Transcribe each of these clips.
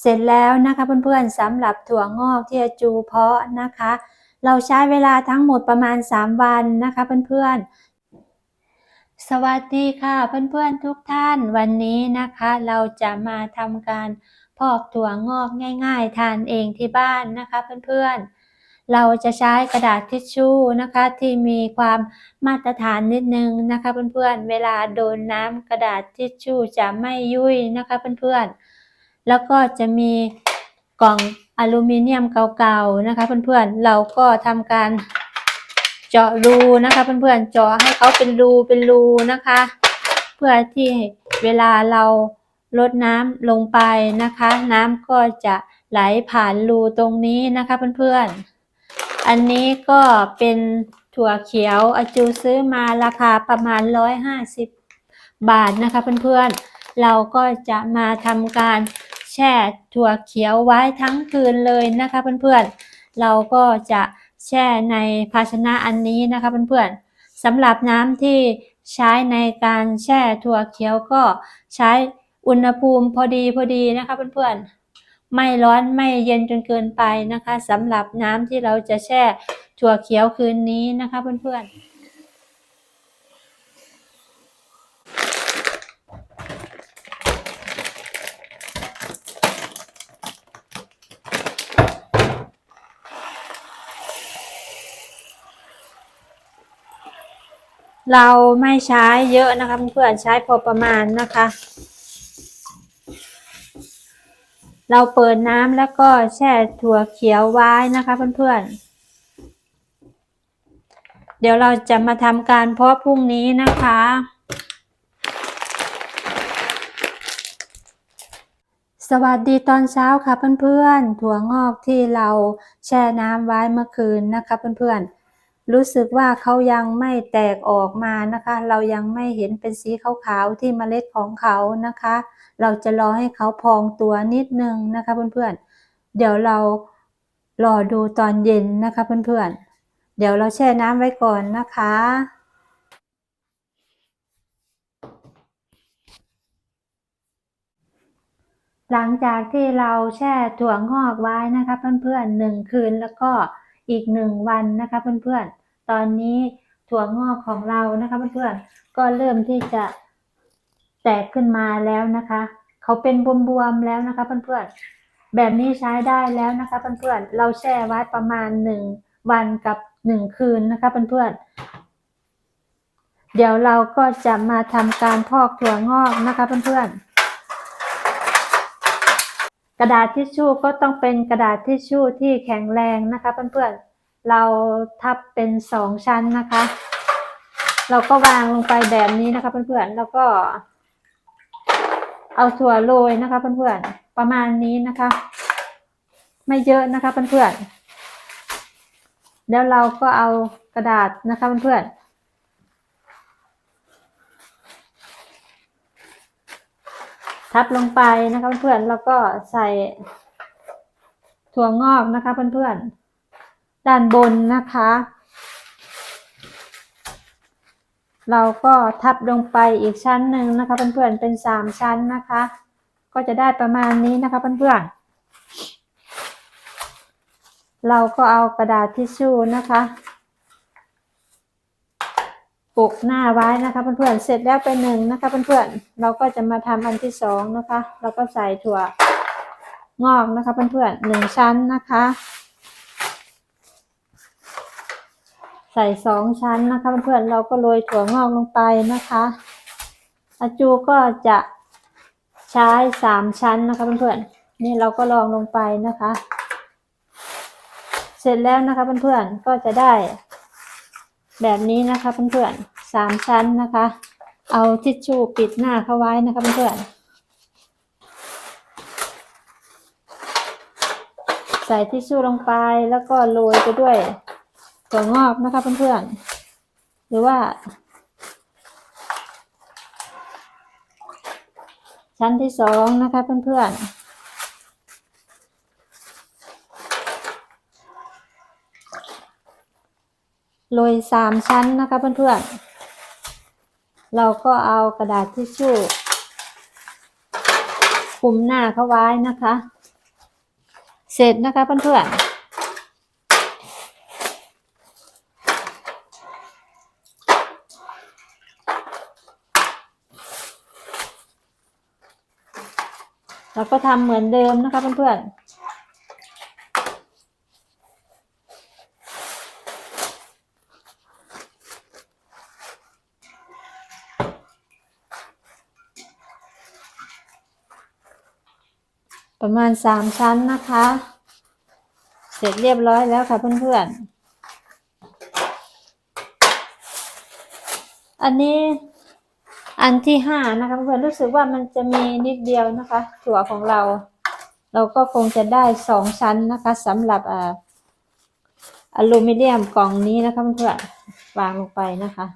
เสร็จแล้วนะคะเพื่อนๆสำหรับถั่วงอกที่อาจูเพาะนะคะ เราใช้เวลาทั้งหมดประมาณ 3 วันนะคะเพื่อนๆ สวัสดีค่ะเพื่อนๆทุกท่านวันนี้นะคะ เราจะมาทำการพอกถั่วงอกง่าย ๆ ทานเองที่บ้านนะคะเพื่อนๆเราจะใช้กระดาษทิชชู่นะคะที่มีความมาตรฐานนิดนึงนะคะเพื่อนๆ เวลาโดนน้ำกระดาษทิชชู่จะไม่ยุ่ยนะคะเพื่อนๆ แล้วก็จะมีกล่องอลูมิเนียมเก่าๆนะคะ เพื่อนๆ เราก็ทำการเจาะรูนะคะ เพื่อนๆ เจาะให้เขาเป็นรูเป็นรูนะคะ เพื่อที่เวลาเราลดน้ำลงไปนะคะ น้ำก็จะไหลผ่านรูตรงนี้นะคะ เพื่อนๆ อันนี้ก็เป็นถั่วเขียวอาจูซื้อมาราคาประมาณ 150 บาทนะคะ เพื่อนๆ เราก็จะมาทำการ แช่ถั่วเขียวไว้ทั้งคืนเลยนะคะเพื่อนๆ เราก็จะแช่ในภาชนะอันนี้นะคะเพื่อนๆสำหรับน้ำที่ใช้ในการแช่ถั่วเขียวก็ใช้อุณหภูมิพอดีพอดีนะคะเพื่อนๆ ไม่ร้อนไม่เย็นจนเกินไปนะคะสำหรับน้ำที่เราจะแช่ถั่วเขียวคืนนี้นะคะเพื่อนๆ เราไม่ใช้เยอะนะคะเพื่อนใช้พอประมาณนะคะ เราเปิดน้ำแล้วก็แช่ถั่วเขียวไว้นะคะเพื่อนๆ เดี๋ยวเราจะมาทำการเพาะพรุ่งนี้นะคะสวัสดีตอนเช้าค่ะเพื่อนๆ ถั่วงอกที่เราแช่น้ำไว้เมื่อคืนนะคะเพื่อนๆ รู้สึกว่าเขายังไม่แตกออกมานะคะ เรายังไม่เห็นเป็นสีขาวๆที่เมล็ดของเขานะคะ เราจะรอให้เขาพองตัวนิดนึงนะคะเพื่อนๆ เดี๋ยวเรารอดูตอนเย็นนะคะเพื่อนๆ เดี๋ยวเราแช่น้ำไว้ก่อนนะคะหลังจากที่เราแช่ถั่วงอกไว้นะคะเพื่อนๆหนึ่งคืนแล้วก็ อีกหนึ่งวันนะคะเพื่อนๆ ตอนนี้ถั่วงอกของเรานะคะเพื่อนๆ ก็เริ่มที่จะแตกขึ้นมาแล้วนะคะ เขาเป็นบวมๆแล้วนะคะเพื่อนๆ แบบนี้ใช้ได้แล้วนะคะเพื่อนๆ เราแช่ไว้ประมาณหนึ่งวันกับหนึ่งคืนนะคะเพื่อนๆ เดี๋ยวเราก็จะมาทำการพอกถั่วงอกนะคะเพื่อนๆ กระดาษทิชชู่ก็ต้องเป็นกระดาษทิชชู่ที่แข็งแรงนะคะเพื่อนๆเราทับเป็นสองชั้นนะคะ เราก็วางลงไปแบบนี้นะคะเพื่อนๆแล้วก็ เอาถั่วโรยนะคะเพื่อนๆประมาณนี้นะคะ ไม่เยอะนะคะเพื่อนๆแล้วเราก็เอากระดาษนะคะเพื่อนๆ ทับลงไปนะคะเพื่อนๆแล้วก็ใส่ถั่วงอกนะคะเพื่อนๆด้านบนนะคะ เราก็ทับลงไปอีกชั้นหนึ่งนะคะเพื่อนๆเป็นสามชั้นนะคะ ก็จะได้ประมาณนี้นะคะเพื่อนๆเราก็เอากระดาษทิชชู่นะคะ ปกหน้าไว้นะคะเพื่อนๆเสร็จแล้วไปหนึ่งนะคะเพื่อนๆเราก็จะมาทำอันที่สองนะคะเราก็ใส่ถั่วงอกนะคะเพื่อนๆหนึ่งชั้นนะคะ ใส่สองชั้นนะคะเพื่อนๆเราก็โรยถั่วงอกลงไปนะคะอาจูก็จะใช้สามชั้นนะคะเพื่อนๆนี่เราก็ลองลงไปนะคะ เสร็จแล้วนะคะเพื่อนๆก็จะได้แบบนี้นะคะเพื่อนๆ สามชั้นนะคะ เอาทิชชู่ปิดหน้าเขาไว้นะคะเพื่อนๆใส่ทิชชู่ลงไปแล้วก็โรยไปด้วยถั่วงอกนะคะเพื่อนๆหรือว่าชั้นที่สองนะคะเพื่อนๆโรยสามชั้นนะคะเพื่อนๆ เราก็เอากระดาษทิชชู่ปูคุมหน้าเขาไว้นะคะ เสร็จนะคะเพื่อนๆเราก็ทำเหมือนเดิมนะคะเพื่อนๆ ประมาณสามชั้นนะคะ เสร็จเรียบร้อยแล้วค่ะเพื่อนๆ อันนี้อันที่ห้านะคะเพื่อนรู้สึกว่ามันจะมีนิดเดียวนะคะ ถั่วของเรา เราก็คงจะได้สองชั้นนะคะสำหรับอ่าอลูมิเนียมกล่องนี้นะคะเพื่อนๆวางลงไปนะคะ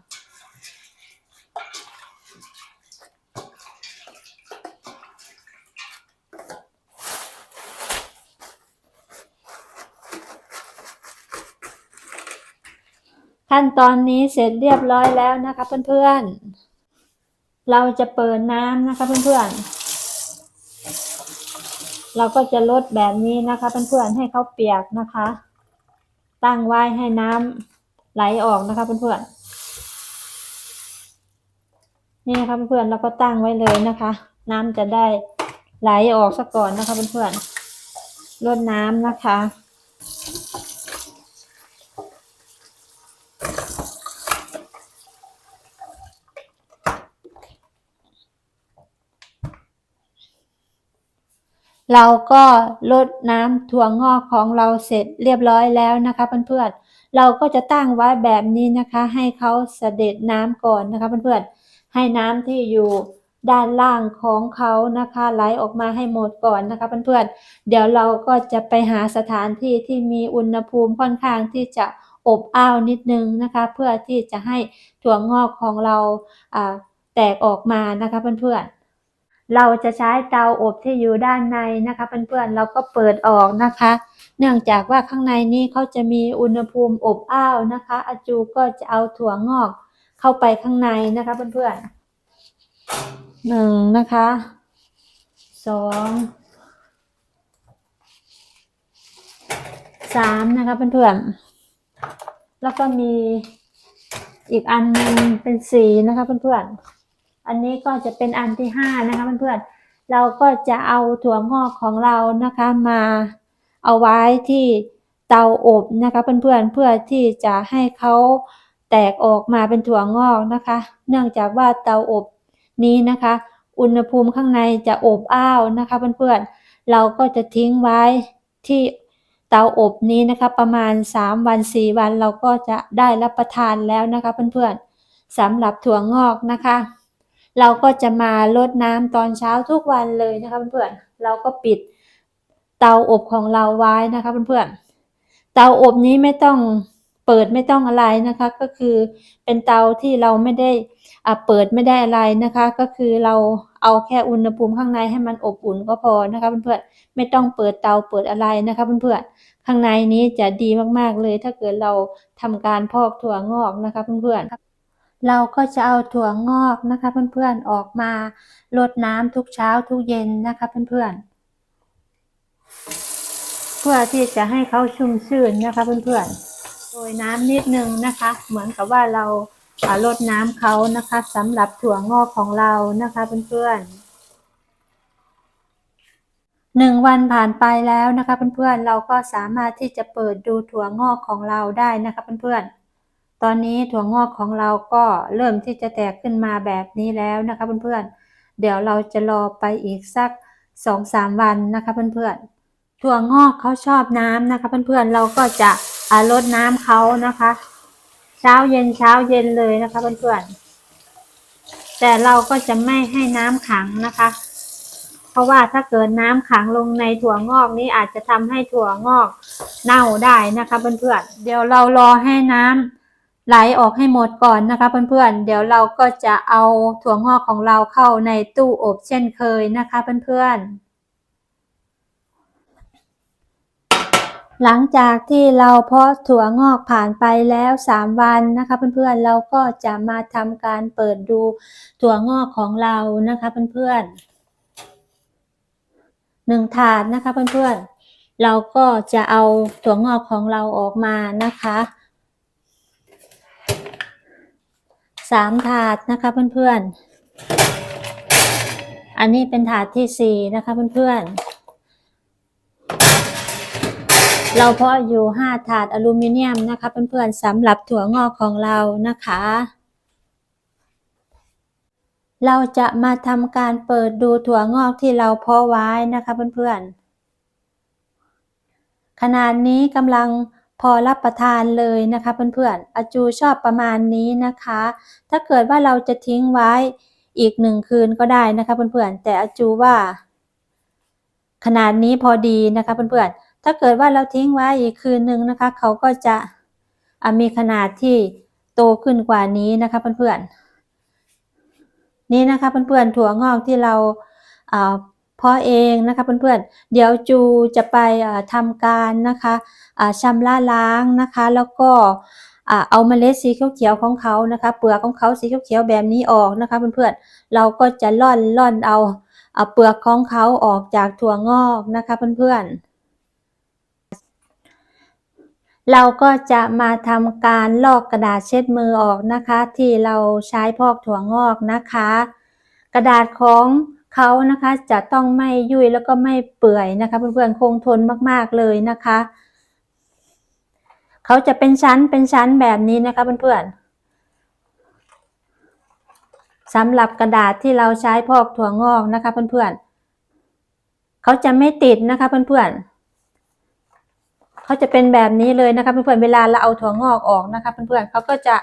ขั้นตอนนี้เสร็จเรียบร้อยแล้วนะคะเพื่อนๆ เราจะเปิดน้ำนะคะเพื่อนๆ เราก็จะลดแบบนี้นะคะเพื่อนๆ ให้เขาเปียกนะคะ ตั้งไว้ให้น้ำไหลออกนะคะเพื่อนๆ นี่นะคะเพื่อนๆ เราก็ตั้งไว้เลยนะคะ น้ำจะได้ไหลออกซะก่อนนะคะเพื่อนๆลดน้ำนะคะ เราก็ลดน้ำถั่วงอกของเราเสร็จเรียบร้อยแล้วนะคะเพื่อนๆ เราก็จะตั้งไว้แบบนี้นะคะ ให้เขาเสด็จน้ำก่อนนะคะเพื่อนๆ ให้น้ำที่อยู่ด้านล่างของเขานะคะไหลออกมาให้หมดก่อนนะคะเพื่อนๆ เดี๋ยวเราก็จะไปหาสถานที่ที่มีอุณหภูมิค่อนข้างที่จะอบอ้าวนิดนึงนะคะ เพื่อที่จะให้ถั่วงอกของเราแตกออกมานะคะเพื่อนๆ เราจะใช้เตาอบที่อยู่ด้านในนะคะเพื่อนๆเราก็เปิดออกนะคะ เนื่องจากว่าข้างในนี้เขาจะมีอุณหภูมิอบอ้าวนะคะอาจูก็จะเอาถั่วงอกเข้าไปข้างในนะคะเพื่อนๆหนึ่งนะคะสองสามนะคะเพื่อนๆแล้วก็มีอีกอันนึงเป็นสีนะคะเพื่อนๆ อันนี้ก็จะเป็นอันที่ห้านะคะเพื่อนๆเราก็จะเอาถั่วงอกของเรานะคะมาเอาไว้ที่เตาอบนะคะเพื่อนๆเพื่อที่จะให้เขาแตกออกมาเป็นถั่วงอกนะคะ เนื่องจากว่าเตาอบนี้นะคะ อุณหภูมิข้างในจะอบอ้าวนะคะเพื่อนๆเราก็จะทิ้งไว้ที่เตาอบนี้นะคะประมาณ 3 วัน 4 วันเราก็จะได้รับประทานแล้วนะคะเพื่อนๆสำหรับถั่วงอกนะคะ เราก็จะมาลดน้ำตอนเช้าทุกวันเลยนะคะเพื่อนๆเราก็ปิดเตาอบของเราไว้นะคะเพื่อนๆเตาอบนี้ไม่ต้องเปิดไม่ต้องอะไรนะคะ ก็คือเป็นเตาที่เราไม่ได้อ่าเปิดไม่ได้อะไรนะคะ ก็คือเราเอาแค่อุณหภูมิข้างในให้มันอบอุ่นก็พอนะคะเพื่อนๆไม่ต้องเปิดเตาเปิดอะไรนะคะเพื่อนๆข้างในนี้จะดีมากๆเลย ถ้าเกิดเราทำการพอกถั่วงอกนะคะเพื่อนๆ เราก็จะเอาถั่วงอกนะคะเพื่อนๆออกมาลดน้ำทุกเช้าทุกเย็นนะคะเพื่อนๆเพื่อที่จะให้เขาชุ่มชื่นนะคะเพื่อนๆโรยน้ำนิดนึงนะคะ เหมือนกับว่าเราอ่าลดน้ำเขานะคะสำหรับถั่วงอกของเรานะคะเพื่อนๆหนึ่งวันผ่านไปแล้วนะคะเพื่อนๆเราก็สามารถที่จะเปิดดูถั่วงอกของเราได้นะคะเพื่อนๆ ตอนนี้ถั่วงอกของเราก็เริ่มที่จะแตกขึ้นมาแบบนี้แล้วนะคะเพื่อนๆ เดี๋ยวเราจะรอไปอีกสักสองสามวันนะคะเพื่อนๆ ถั่วงอกเขาชอบน้ำนะคะเพื่อนๆ เราก็จะอาลดน้ำเขานะคะ เช้าเย็นเช้าเย็นเลยนะคะเพื่อนๆ แต่เราก็จะไม่ให้น้ำขังนะคะ เพราะว่าถ้าเกิดน้ำขังลงในถั่วงอกนี้อาจจะทำให้ถั่วงอกเน่าได้นะคะเพื่อนๆ เดี๋ยวเรารอให้น้ำ ไหลออกให้หมดก่อนนะคะเพื่อนๆ เดี๋ยวเราก็จะเอาถั่วงอกของเราเข้าในตู้อบเช่นเคยนะคะเพื่อนๆหลังจากที่เราเพาะถั่วงอกผ่านไปแล้วสามวันนะคะเพื่อนๆเราก็จะมาทำการเปิดดูถั่วงอกของเรานะคะเพื่อนๆหนึ่งถาดนะคะเพื่อนๆเราก็จะเอาถั่วงอกของเราออกมานะคะ สามถาดนะคะเพื่อนๆ อันนี้เป็นถาดที่สี่นะคะเพื่อนๆ เราเพาะอยู่ห้าถาดอลูมิเนียมนะคะเพื่อนๆสำหรับถั่วงอกของเรานะคะ เราจะมาทำการเปิดดูถั่วงอกที่เราเพาะไว้นะคะเพื่อนๆ ขนาดนี้กำลัง พอรับประทานเลยนะคะเพื่อนๆอาจูชอบประมาณนี้นะคะ ถ้าเกิดว่าเราจะทิ้งไว้อีกหนึ่งคืนก็ได้นะคะเพื่อนๆแต่อาจูว่า ขนาดนี้พอดีนะคะเพื่อนๆถ้าเกิดว่าเราทิ้งไว้อีกคืนหนึ่งนะคะ เขาก็จะมีขนาดที่โตขึ้นกว่านี้นะคะเพื่อนๆนี่นะคะเพื่อนๆถั่วงอกที่เราอ่า เพาะเองนะคะเพื่อนๆ เดี๋ยวจูจะไปอ่าทำการนะคะอ่าระล้างนะคะ แล้วก็เอาเมล็ดสีเขียวๆของเขานะคะ เปลือกของเขาสีเขียวๆแบบนี้ออกนะคะเพื่อนๆ เราก็จะล่อนล่อนเอาเอาเปลือกของเขาออกจากถั่วงอกนะคะเพื่อนๆเราก็จะมาทำการลอกกระดาษเช็ดมือออกนะคะ ที่เราใช้พอกถั่วงอกนะคะ กระดาษของ เขานะคะจะต้องไม่ยุ่ยแล้วก็ไม่เปื่อยนะคะเพื่อนๆคงทนมากๆเลยนะคะ เขาจะเป็นชั้นเป็นชั้นแบบนี้นะคะเพื่อนๆสำหรับกระดาษที่เราใช้พอกถั่วงอกนะคะเพื่อนๆเขาจะไม่ติดนะคะเพื่อนๆเขาจะเป็นแบบนี้เลยนะคะเพื่อนๆเวลาเราเอาถั่วงอกออกนะคะเพื่อนๆเขาก็จะ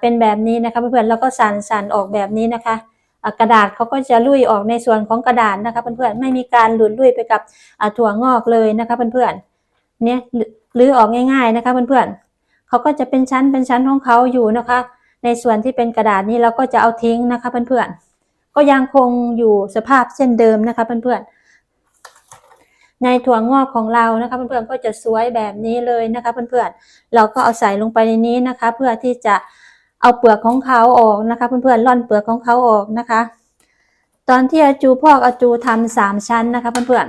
เป็นแบบนี้นะคะเพื่อนๆแล้วก็สันสันออกแบบนี้นะคะ กระดาษเขาก็จะลุยออกในส่วนของกระดาษนะคะเพื่อนๆไม่มีการหลุดลุยไปกับถั่วงอกเลยนะคะเพื่อนๆเนี่ยลื้อออกง่าย ๆนะคะเพื่อนๆเขาก็จะเป็นชั้นเป็นชั้นของเขาอยู่นะคะ ในส่วนที่เป็นกระดาษนี้เราก็จะเอาทิ้งนะคะเพื่อนๆก็ยังคงอยู่สภาพเช่นเดิมนะคะเพื่อนๆในถั่วงอกของเรานะคะเพื่อนๆก็จะสวยแบบนี้เลยนะคะเพื่อนๆเราก็เอาใส่ลงไปในนี้นะคะ เพื่อที่จะ เอาเปลือกของเขาออกนะคะ เพื่อนๆร่อนเปลือกของเขาออกนะคะ ตอนที่อาจูพอกอาจูทำสามชั้นนะคะ เพื่อน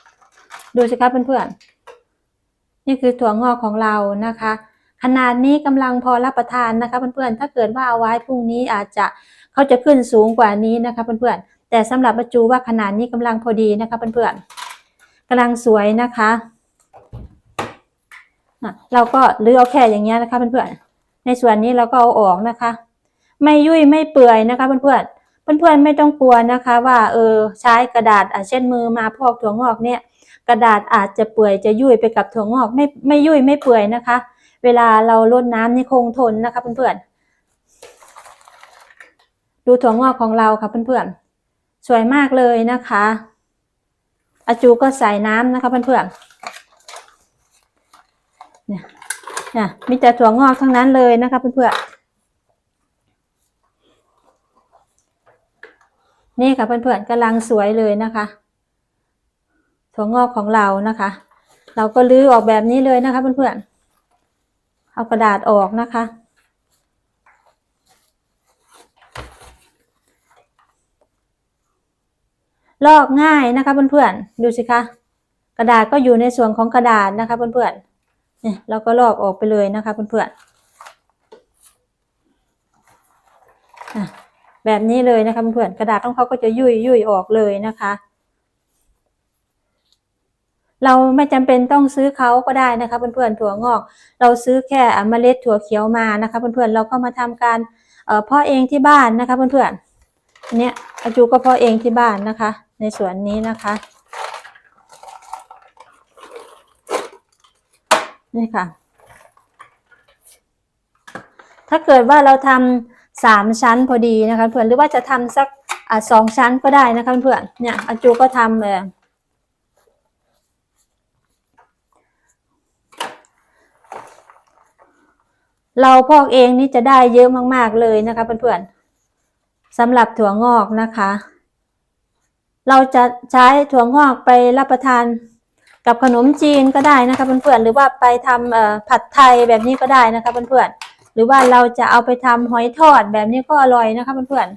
ๆดูสิคะเพื่อนๆนี่คือถั่วงอกของเรานะคะ ขนาดนี้กำลังพอรับประทานนะคะ เพื่อนๆถ้าเกิดว่าเอาไว้พรุ่งนี้อาจจะเขาจะขึ้นสูงกว่านี้นะคะ เพื่อนๆแต่สำหรับอาจูว่าขนาดนี้กำลังพอดีนะคะเพื่อนๆกำลังสวยนะคะอะเราก็เลือกเอาแค่อย่างเงี้ยนะคะเพื่อนๆ ในส่วนนี้เราก็เอาออกนะคะ ไม่ยุ่ยไม่เปื่อยนะคะเพื่อนๆเพื่อนๆไม่ต้องกลัวนะคะว่าเออใช้กระดาษอะเช่นมือมาพอกถั่วงอกเนี่ย กระดาษอาจจะเปื่อยจะยุ่ยไปกับถั่วงอกไม่ไม่ยุ่ยไม่เปื่อยนะคะ เวลาเราลดน้ำนี่คงทนนะคะเพื่อนๆดูถั่วงอกของเราค่ะเพื่อนๆสวยมากเลยนะคะอาจูก็ใส่น้ำนะคะเพื่อนๆเนี่ย นี่ยมีแต่ถั่วงอกทั้งนั้นเลยนะคะเพื่อนๆนี่ค่ะเพื่อนๆกำลังสวยเลยนะคะถั่วงอกของเรานะคะ เราก็ลื้อออกแบบนี้เลยนะคะเพื่อนๆเอากระดาษออกนะคะ ลอกง่ายนะคะเพื่อนๆดูสิคะกระดาษก็อยู่ในส่วนของกระดาษนะคะเพื่อนๆ เนี่ยเราก็ลอกออกไปเลยนะคะเพื่อนๆแบบนี้เลยนะคะเพื่อนๆกระดาษของเขาก็จะยุ่ยยุ่ยออกเลยนะคะ เราไม่จำเป็นต้องซื้อเขาก็ได้นะคะเพื่อนๆถั่วงอก เราซื้อแค่เมล็ดถั่วเขียวมานะคะเพื่อนๆเราก็มาทำการเอ่อพาะเองที่บ้านนะคะเพื่อนๆอันเนี้ยอาจูก็เพาะเองที่บ้านนะคะ ในสวนนี้นะคะ นี่ค่ะ ถ้าเกิดว่าเราทำสามชั้นพอดีนะคะเพื่อนหรือว่าจะทำสักอสองชั้นก็ได้นะคะเพื่อนเนี่ยอาจูก็ทำเออเราพอกเองนี่จะได้เยอะมาก ๆ เลยนะคะเพื่อนๆสำหรับถั่วงอกนะคะ เราจะใช้ถั่วงอกไปรับประทาน กับขนมจีนก็ได้นะคะเพื่อนๆหรือว่าไปทำผัดไทยแบบนี้ก็ได้นะคะเพื่อนๆหรือว่าเราจะเอาไปทำหอยทอดแบบนี้ก็อร่อยนะคะเพื่อน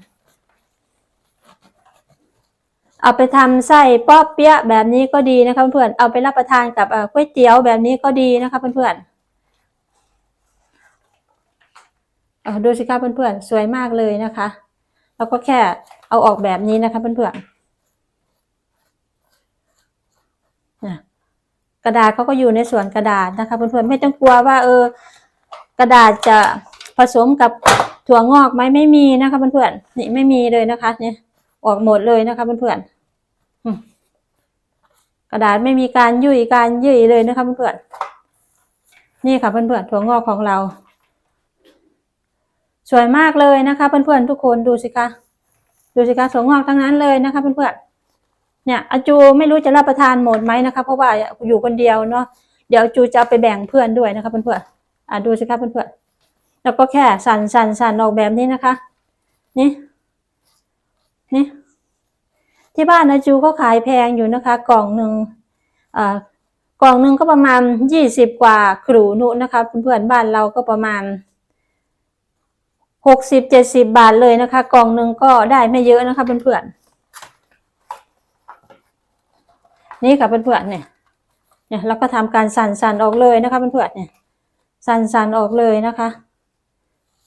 เอาไปทำไส้ป๊อปเปี๊ยะแบบนี้ก็ดีนะคะเพื่อนๆเอาไปรับประทานกับก๋วยเตี๋ยวแบบนี้ก็ดีนะคะเพื่อนๆเอาดูสิคะเพื่อนๆสวยมากเลยนะคะ แล้วก็แค่เอาออกแบบนี้นะคะเพื่อนๆนะก ระดาษเขาก็อยู่ในส่วนกระดาษนะคะเพื่อนๆไม่ต้องกลัวว่า เออ กระดาษจะผสมกับถั่วงอกไหมไม่มีนะคะเพื่อนๆนี่ไม่มีเลยนะคะเนี่ยออกหมดเลยนะคะเพื่อนๆกระดาษไม่มีการยุ่ยการยุ่ยเลยนะคะเพื่อนๆนี่ค่ะเพื่อนๆถั่วงอกของเรา สวยมากเลยนะคะเพื่อนๆทุกคนดูสิคะดูสิคะถั่วงอกทั้งนั้นเลยนะคะเพื่อนๆ เนี่ยอาจูไม่รู้จะรับประทานหมดไหมนะคะ เพราะว่าอยู่คนเดียวเนาะเดี๋ยวจูจะไปแบ่งเพื่อนด้วยนะคะเพื่อนๆอะดูสิคะเพื่อนๆแล้วก็แค่สั่นสั่นสั่นออกแบบนี้นะคะ นี่นี่ที่บ้านอาจูก็ขายแพงอยู่นะคะ กล่องหนึ่งอ่ากล่องหนึ่งก็ประมาณยี่สิบกว่าครูนุนะคะเพื่อนๆบ้านเราก็ประมาณหกสิบเจ็ดสิบบาทเลยนะคะ กล่องหนึ่งก็ได้ไม่เยอะนะคะเพื่อนๆ นี่ค่ะเพื่อนๆเนี่ยเนี่ยเราก็ทำการสั่นสั่นออกเลยนะคะเพื่อนๆเนี่ยสั่นสั่นออกเลยนะคะ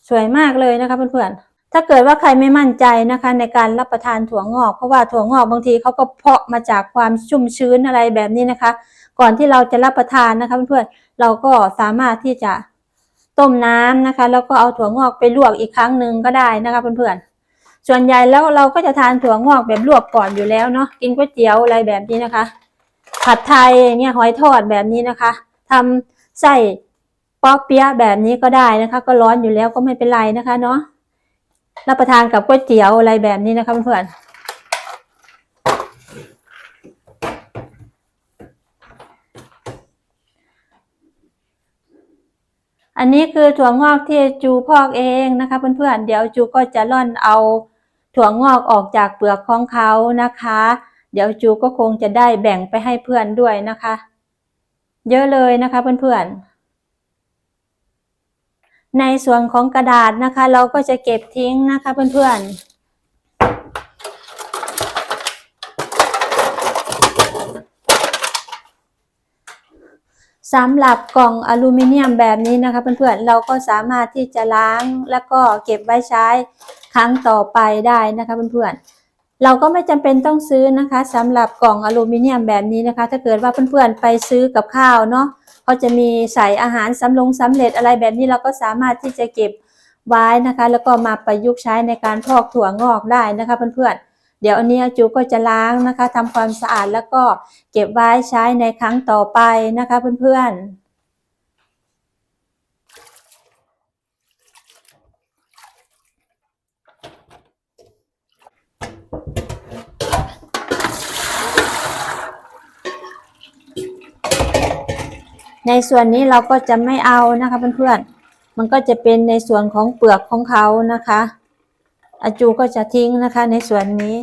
สวยมากเลยนะคะเพื่อนๆถ้าเกิดว่าใครไม่มั่นใจนะคะ ในการรับประทานถั่วงอกเพราะว่าถั่วงอกบางทีเขาก็เพาะมาจากความชุ่มชื้นอะไรแบบนี้นะคะ ก่อนที่เราจะรับประทานนะคะเพื่อนๆเราก็สามารถที่จะต้มน้ำนะคะ แล้วก็เอาถั่วงอกไปลวกอีกครั้งหนึ่งก็ได้นะคะเพื่อนๆส่วนใหญ่แล้วเราก็จะทานถั่วงอกแบบลวกก่อนอยู่แล้วเนาะกินก๋วยเตี๋ยวอะไรแบบนี้นะคะ ผัดไทยเนี่ยหอยทอดแบบนี้นะคะทำไส้ป๊อปเปี๊ยะแบบนี้ก็ได้นะคะ ก็ร้อนอยู่แล้วก็ไม่เป็นไรนะคะเนาะรับประทานกับก๋วยเตี๋ยวอะไรแบบนี้นะคะเพื่อนอันนี้คือถั่วงอกที่จูพอกเองนะคะเพื่อนๆเดี๋ยวจูก็จะร่อนเอาถั่วงอกออกจากเปลือกของเขานะคะ เดี๋ยวจูก็คงจะได้แบ่งไปให้เพื่อนด้วยนะคะ เยอะเลยนะคะเพื่อนๆ ในส่วนของกระดาษนะคะ เราก็จะเก็บทิ้งนะคะเพื่อนๆสำหรับกล่องอลูมิเนียมแบบนี้นะคะเพื่อนๆเราก็สามารถที่จะล้างแล้วก็เก็บไว้ใช้ครั้งต่อไปได้นะคะเพื่อนๆ เราก็ไม่จำเป็นต้องซื้อนะคะสำหรับกล่องอลูมิเนียมแบบนี้นะคะ ถ้าเกิดว่าเพื่อนๆไปซื้อกับข้าวเนาะเขาจะมีใส่อาหารสำลงสำเร็จอะไรแบบนี้เราก็สามารถที่จะเก็บไว้นะคะ แล้วก็มาประยุกต์ใช้ในการพอกถั่วงอกได้นะคะเพื่อนๆ เดี๋ยวอันนี้จูก็จะล้างนะคะทำความสะอาดแล้วก็เก็บไว้ใช้ในครั้งต่อไปนะคะเพื่อนๆ ในส่วนนี้เราก็จะไม่เอานะคะเพื่อนๆ มันก็จะเป็นในส่วนของเปลือกของเขานะคะ อาจูก็จะทิ้งนะคะในส่วนนี้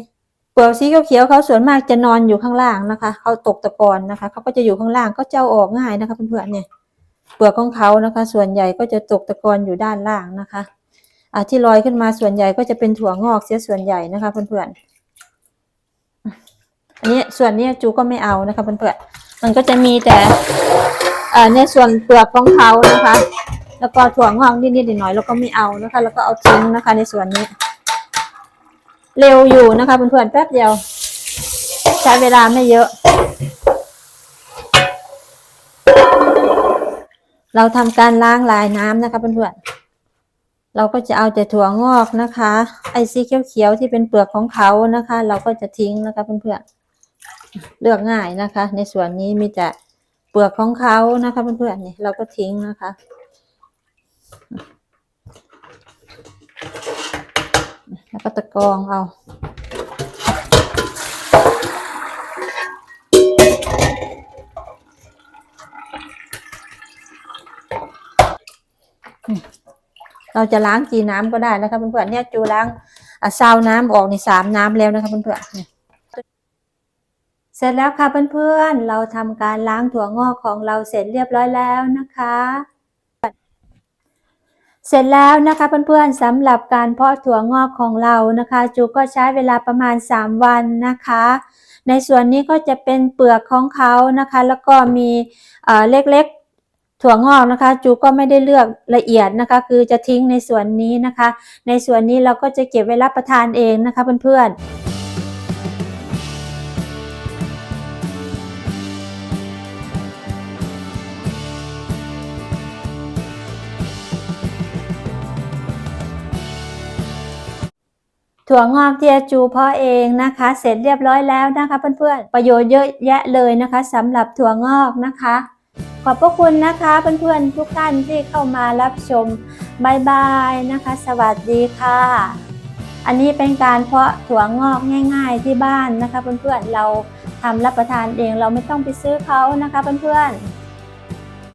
เปลือกสีเขียวๆเขาส่วนมากจะนอนอยู่ข้างล่างนะคะ เขาตกตะกอนนะคะ เขาก็จะอยู่ข้างล่างก็เจะเอาออกง่ายนะคะเพื่อนๆเนี่ย เปลือกของเขานะคะ ส่วนใหญ่ก็จะตกตะกอนอยู่ด้านล่างนะคะอ่าที่ลอยขึ้นมาส่วนใหญ่ก็จะเป็นถั่วงอกเสียส่วนใหญ่นะคะเพื่อนๆ อันนี้ส่วนนี้จูก็ไม่เอานะคะเพื่อนๆ มันก็จะมีแต่ ในส่วนเปลือกของเขานะคะ แล้วก็ถั่วงอกนิดๆหน่อยๆแล้วก็ไม่เอานะคะ แล้วก็เอาทิ้งนะคะ ในส่วนนี้ เร็วอยู่นะคะเพื่อนๆแป๊บเดียว ใช้เวลาไม่เยอะ เราทำการล้างลายน้ำนะคะเพื่อนๆเราก็จะเอาแต่ถั่วงอกนะคะ ไอซีเขียวๆที่เป็นเปลือกของเขานะคะ เราก็จะทิ้งนะคะเพื่อนๆเลือกง่ายนะคะ ในส่วนนี้มีแต่ ลือกของเขานะคะเพื่อนๆนี่เราก็ทิ้งนะคะ แล้วก็ตะกรองเอาเราจะล้างกี่น้ำก็ได้นะคะเพื่อนๆเนี่ยจูล้างอะซาวน้ำออกในสามน้ำแล้วนะคะเพื่อนๆเนี่ย เสร็จแล้วค่ะเพื่อนๆ เราทำการล้างถั่วงอกของเราเสร็จเรียบร้อยแล้วนะคะ เสร็จแล้วนะคะเพื่อนๆสำหรับการเพาะถั่วงอกของเรานะคะ จูก็ใช้เวลาประมาณ 3 วันนะคะ ในส่วนนี้ก็จะเป็นเปลือกของเขานะคะ แล้วก็มีเเล็กๆถั่วงอกนะคะ จูก็ไม่ได้เลือกละเอียดนะคะ คือจะทิ้งในส่วนนี้นะคะ ในส่วนนี้เราก็จะเก็บไว้รับประทานเองนะคะเพื่อนๆ ถั่วงอกเที่อาจูเพาะเองนะคะ เสร็จเรียบร้อยแล้วนะคะเพื่อนๆ ประโยชน์เยอะแยะเลยนะคะสำหรับถั่วงอกนะคะ ขอบพระคุณนะคะเพื่อนๆทุกท่านที่เข้ามารับชมบายบายนะคะ สวัสดีค่ะ อันนี้เป็นการเพาะถั่วงอกง่าย ๆที่บ้านนะคะเพื่อนๆเราทำรับประทานเองเราไม่ต้องไปซื้อเขานะคะเพื่อนๆ